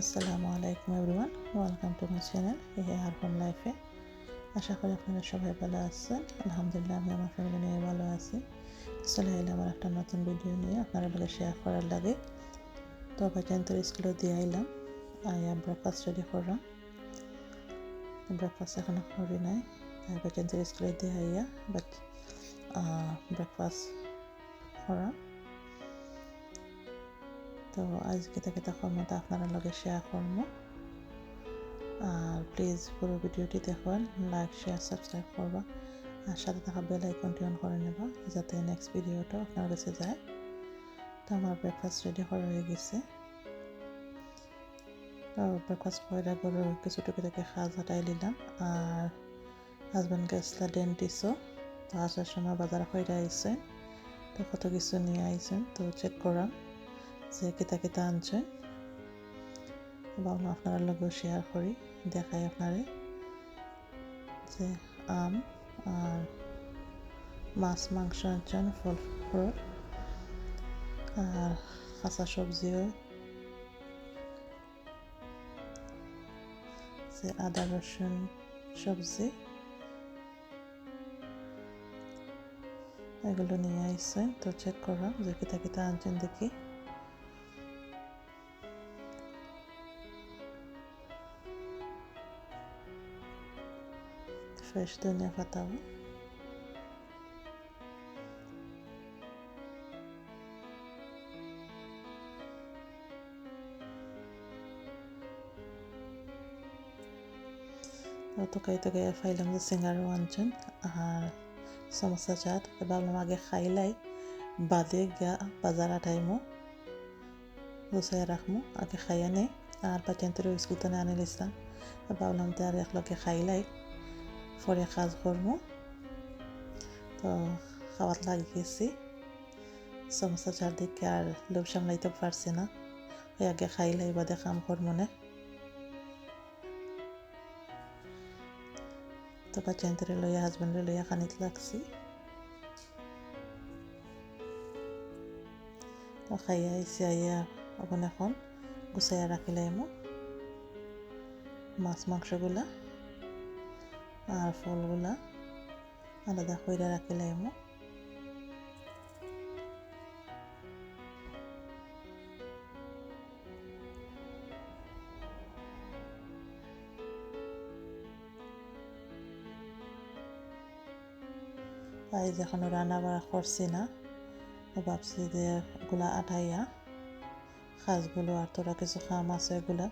আসসালামু আলাইকুম everyone, welcome to my channel, এই আর হোম লাইফে। আশা করি আপনারা সবাই ভালো আছেন। আলহামদুলিল্লাহ, আমি আমার ফ্যামিলি নিয়ে ভালো আছি। চলে এলাম আমার একটা নতুন ভিডিও নিয়ে আপনারা বলে শেয়ার করার লাগে। তো তো স্কুলে দিয়ে আইলাম। আইয়া ব্রেকফাস্ট রেডি করলাম ব্রেকফাস্ট এখনও করি নাই। তাই তো স্কুলে দিয়ে আইয়া বাট ব্রেকফাস্ট করা তো আজকে থেকে তখন মতো আপনারা লগে শেয়ার করব। আর প্লিজ পুরো ভিডিওটি দেখুন লাইক শেয়ার সাবস্ক্রাইব করবা। আর সাথে থাকা বেল আইকনটি অন করে নেবা, যাতে নেক্সট ভিডিওটা আপনার কাছে যায়। তো আমার ব্রেকফাস্ট রেডি করা হয়ে গেছে। তো ব্রেকফাস্ট করে করে কিছু টুকিটাকে খাজ হাটাই নিলাম। আর হাজব্যান্ড গেছিলা ডেন্টিসও তো আসার সময় বাজার হয়ে আইসেন তো কত কিছু নিয়ে আইসেন তো চেক করাম। কেতা কেতা আনছেন ভাবলাম আপনারা লগেও শেয়ার করি, দেখাই আপনারে যে আম আর মাছ, মাংস আনছেন ফল ফ্রুট আর কাঁচা সবজিও। যে আদা, রসুন সবজি। এগুলো নিয়ে আইসেন তো চেক করা যে কিতা কিতা আনছেন দেখি। ফ্রেশ ধনিয়া পাতাও তকাই তকাই ফাইলাম যে সিঙ্গারও আনছেন আর সমোসা চাট ভাবলাম আগে খাইলাই বাদে গিয়া বাজার আটাইমো গুছাই রাখমো আগে খাইয়া নেই আর পাচেন্তের স্কুল তো আনি লিছিলাম ভাবলাম তো আর একলগে খাইলাই পরে কাজ করব। তো খাওয়াত লাগিয়েছি সমস্যা চারদিকে আর লোভ সামলাইতে পারছি না। ওই আগে খাইলাই বাদে কাম করব না। তো বাচ্চান্তরে লইয়া হাজবেন্ডে লইয়া খানিত লাগছি। তো খাইয়া আইসি আইয়া এখন এখন গুছাইয়া রাখিলাম। মাছ, মাংসগুলা। আর ফলগুলা আলাদা করে রাখিলাম তাই যখন রান্না বাড়া করছি না ভাবছি যে এগুলা আটাইয়া সাজগুলো আর তোরা কিছু খাম আছে এগুলা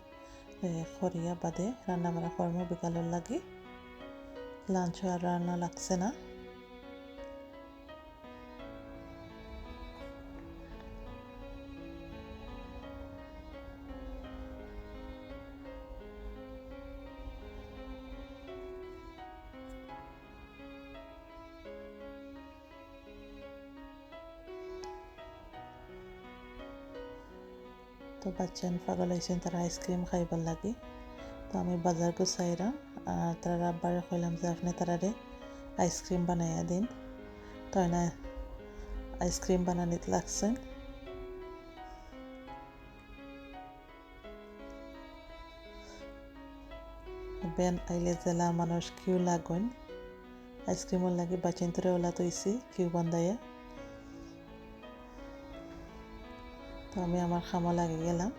খরিয়া বাদে রান্না বাড়া কর্ম বিকালের লাগে। লাঞ্চ আর রান্না লাগছে না তো বাচ্চান পাগল হয়েছেন তারা আইসক্রিম খাইবার লাগে তো আমি বাজার গুছাইরাম আর তারা আব্বারে কইলাম যে আপনি তারারে আইসক্রিম বানাইয়া দিন। তাই না? আইসক্রিম বানানিতে লাগছেন বেন আইলে জেলা মানুষ কিউ লাগন। আইসক্রিমর লাগে বাচিন্তরে ওলা তৈছি, কিউ বান্ধাইয়া তো আমি আমার খামা লাগে গেলাম।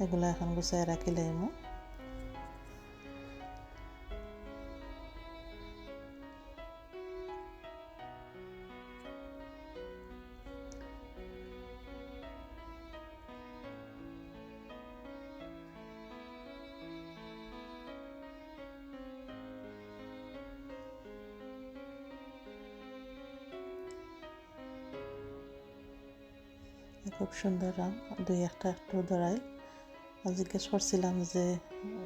এগুলো এখন গুছাই রাখিলে এমো খুব সুন্দর রাম দুই একটা একটু ধরাই জিজ্ঞেস করছিলাম যে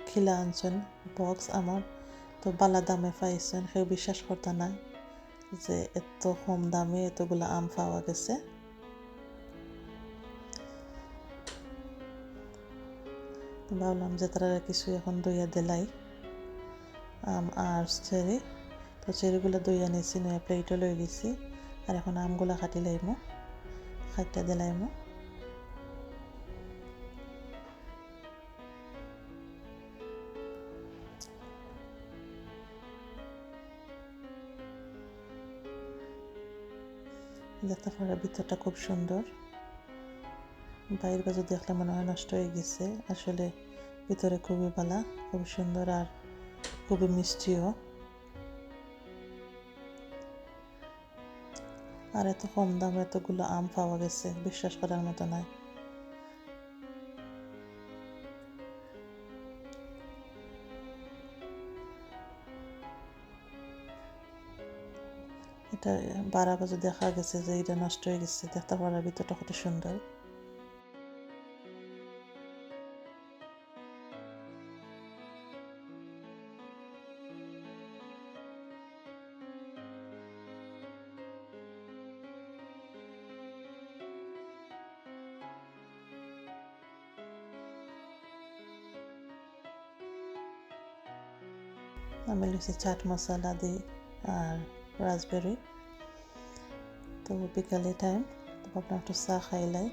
খিলা আনছেন বক্স আমার। তো বালা দামে পাইছেন সেও বিশ্বাস করতে নাই যে এত কম দামে এতগুলো আম পাওয়া গেছে। ভাবলাম যে তারা কিছু এখন দইয়া দিলাই, আম আর চেরি। তো চেরিগুলো দইয়া নিয়েছি নয়া প্লেটও লই গেছি। আর এখন আমগুলো কাটি লাইমো খাইটা দিলাইমো। পারা ভিতরটা খুব সুন্দর। বাইরের বাজু দেখলে মনে হয় নষ্ট হয়ে গেছে। আসলে ভিতরে খুবই ভালা খুব সুন্দর আর খুবই মিষ্টিও। আর এত কম দামে এতগুলো আম পাওয়া গেছে, বিশ্বাস করার মতো নয়। এটা বারা বাজে দেখা গেছে যে এটা নষ্ট হয়ে গেছে দেখতে পারার ভিতরটা কত সুন্দর। আমি লুচি চাট মশলা দিই আর রাসবেরি। তো বিকালে টাইম তো ভাবলাম একটু চা খাইলাই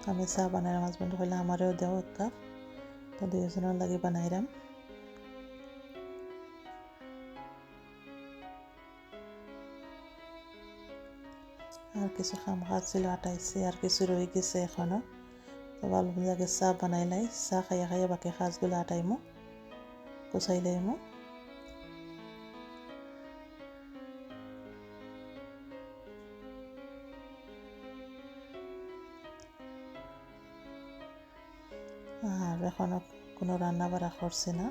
তো আমি চা বানাই হাজব্যান্ড হইলে আমারও দেও এক কাপ তো দুইজনের লাগে বানাইলাম আর কিছু খাম খাচ্ছিল আটাইছি, আর কিছু রয়ে গেছে এখনও। তো ভাবলাম লাগে চা বানাইলাই চা খাইয়া খাইয়া বাকি সাজগুলো আটাইমো কুচাইলাইমো আর এখনও কোনো রান্না বাড়া করছি না।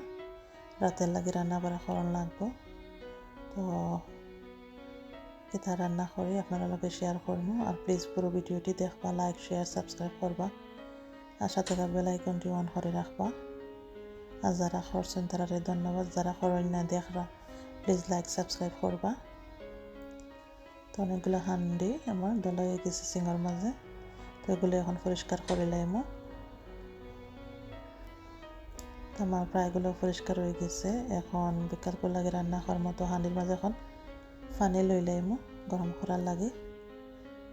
রাতের লাগে রান্না বাড়া করার লাগবো। তো কিতা রান্না করি আপনারা লগে শেয়ার করব আর প্লিজ পুরো ভিডিওটি দেখবা লাইক শেয়ার সাবস্ক্রাইব করবা। আর সাথে বেল আইকনটি অন করে রাখবা। আর যারা করছেন তারা ধন্যবাদ। যারা করেন না দেখরা প্লিজ লাইক সাবস্ক্রাইব করবা। তো অনেকগুলো হান্ডি আমার দলা হয়ে গেছে সিঙ্গার মাঝে। তো এগুলো এখন পরিষ্কার করে লাইমো। আমার প্রায়গুলো পরিষ্কার হয়ে গেছে। এখন বিকাল করে লাগে রান্না করার মতো হাঁড়ির মাঝে এখন ফানি লই লাইমো গরম করার লাগে।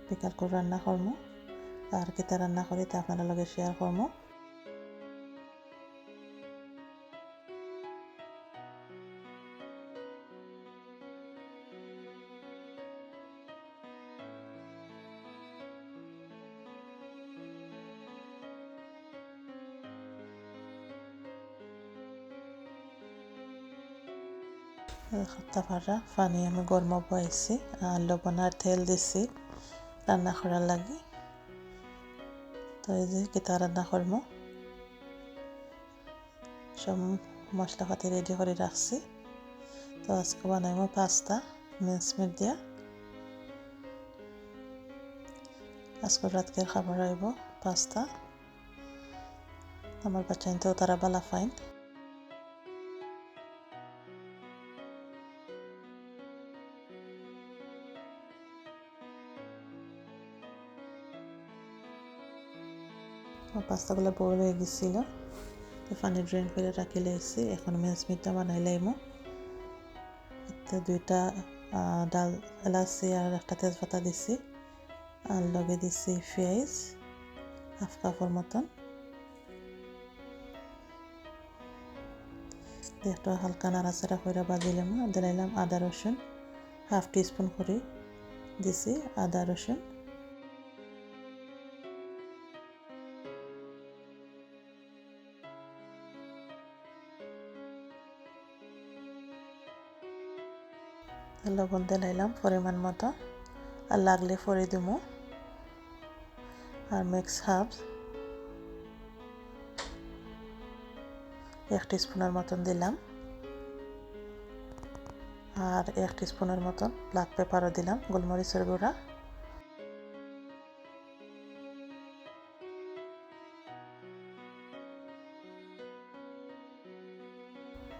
বিকাল করে রান্না করমো আর কেতা রান্না করি তা আপনারা লগে শেয়ার করমো তারপরে পানি আমি গরম বয়েছি আর লবণ তেল দিছি রান্না করার লাগে। তো এই যে কিতা রান্না করব সব মশলাপাতি রেডি করে রাখছি তো আজকে বানাইব পাস্তা মিন্স মিট দিয়া। আজকে রাতকে খাবার আইব পাস্তা আমার বাচ্চা তো তারা বালা ফাইন পাস্তাগুলো বড় হয়ে গেছিল। তো পানি ড্রেন করে রাখি লাইছি এখন মেস মিটটা বানাই লাইমো। তো দুইটা ডাল, এলাচি আর একটা তেজপাতা দিছি। আর লগে দিছি পেঁয়াজ, হাফ কাপের মতন। একটু হালকা নাড়াচাড়া করে বাজিলাম। দিলাইলাম আদা রসুন, হাফ টিস্পুন করে দিছি আদা রসুন। লবণ দিলাইলাম পরিমাণ মতো। আর লাগলে ফরে দিমু। আর মিক্স হার্বস এক স্পুনের মতন দিলাম। আর এক স্পুনের মতন ব্ল্যাক পেপারও দিলাম, গোলমরিচের গুঁড়া।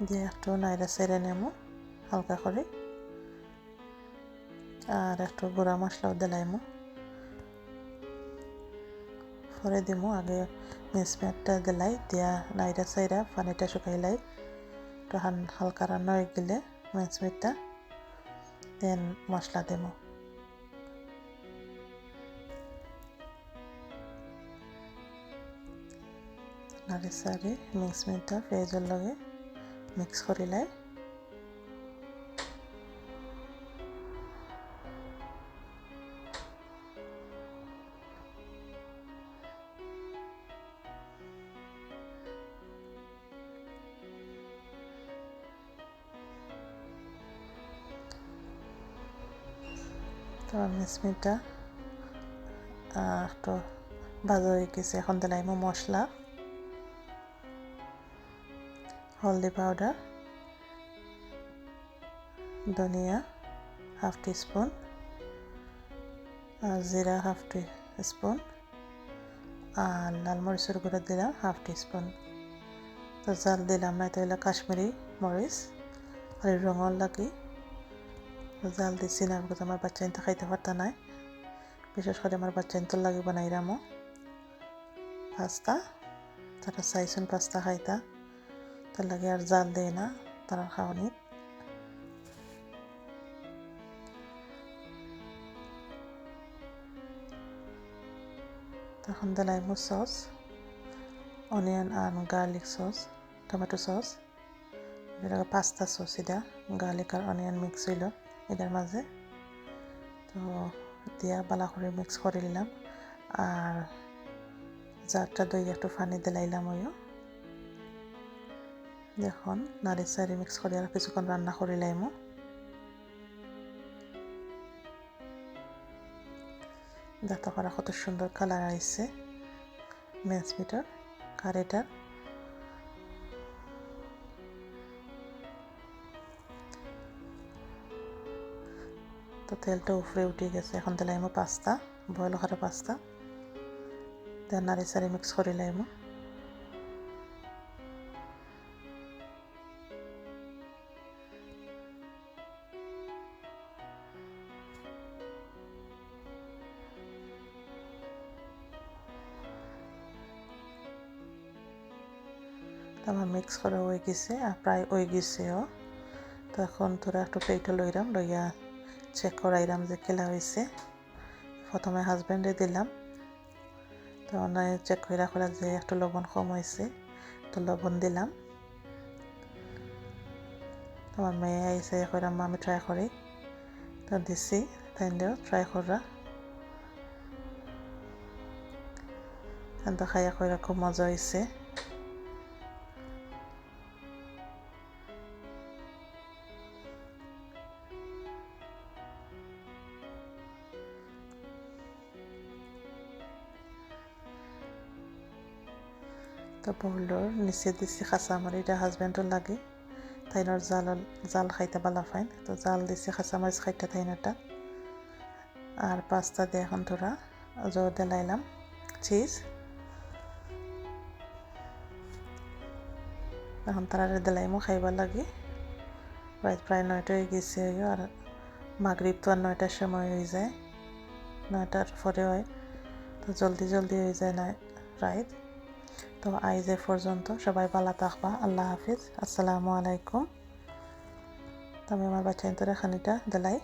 দিয়ে একটু নাইরা সেরে নেব হালকা করে। আর একটু গুঁড়া মশলাও দিলাইমো। পরে দিমু, আগে মিসমেটটা দিলাই, দিয়া নাইরা সাইরা পানিটা শুকাইলাই। একটু হালকা রান্না হয়ে গেলে মিসমেটটা দেন মশলা দেবো নাড়ি সারি মিক্সমেটটা পেঁয়াজের লগে মিক্স করিলাই। তো মিসমিটা একটু ভাজা হয়ে গেছে এখন দিলাইমো মশলা হলদি পাউডার ধনিয়া হাফ টিস্পুন আর জিরা হাফ টি স্পুন আর লাল মরিচের গুঁড়ো দিলাম হাফ টিস্পুন তো জাল দিলাম না তো হলো কাশ্মীরি মরিচ আর রঙর লাগি জাল দিছি না বিকজ আমার বাচ্চা ইনতে খাইতে পারতা নাই। বিশেষ করে আমার বাচ্চা ইনতর লাগি বানাইরামো পাস্তা তারা চাইছুন পাস্তা খাইতা। তার লাগে আর জাল দেয় না তারা খাওয়ানি তখন দিলাইমো সস অনিয়ন আর garlic sauce tomato sauce pasta sauce এটা গার্লিক আর অনিয়ন মিক্স হইল এটার মাঝে। তো দিয়া বালা করে মিক্স করে নিলাম। আর জারটা দই একটু পানি দিলাইলাম ওইও। দেখুন নারী সারি মিক্স করে আর কিছুক্ষণ রান্না করে লাইমো যাতে করা কত সুন্দর কালার আইছে। মেন্স মিটার কারিটার তেলটা উপরে উঠে গেছে। এখন দিলাইমো পাস্তা, বয়ল করা পাস্তা দেন নাড়ি সারি মিক্স করে লাইমো আমার মিক্স করা হয়ে গেছে, আর প্রায় হয়ে গেছেও। তো এখন তোরা একটু প্লেটে লইরাম, লইয়া চেক করাইলাম যে কেলা হয়েছে। প্রথমে হাজব্যান্ডে দিলাম। তো অনেক চেক করে রাখলাম যে একটু লবণ কম হয়েছে, তো লবণ দিলাম। আমার মেয়ে আইসে কইরাম আমি ট্রাই করি। তো দিছি তাই ট্রাই করা। খাইয়া কইরা খুব মজা হয়েছে তো বউলোর নিচে দিছি খাঁচামারি এটা হাজব্যান্ডও লাগে। তাইনোর জাল জাল খাইতে বালা ফাইন তো জাল দিছি খাঁচামারিচ খাইতে তাইনোটা আর পাস্তা দিয়ে এখন তোরা জোর দিলাইলাম। চিজ এখন তারা দিলাইমো, খাইবার লাগে। প্রায় প্রায় নয়টা হয়ে গেছে আর মাগরিব তো আর নয়টার সময় হয়ে যায়। নয়টার পরে হয়। তো জলদি জলদি হয়ে যায় না রাইত তো আইজ এ পর্যন্ত সবাই ভালো থাকবা, আল্লাহ হাফিজ। আসসালামু আলাইকুম। তো আমি আমার বাচ্চা খানিটা দিলাই।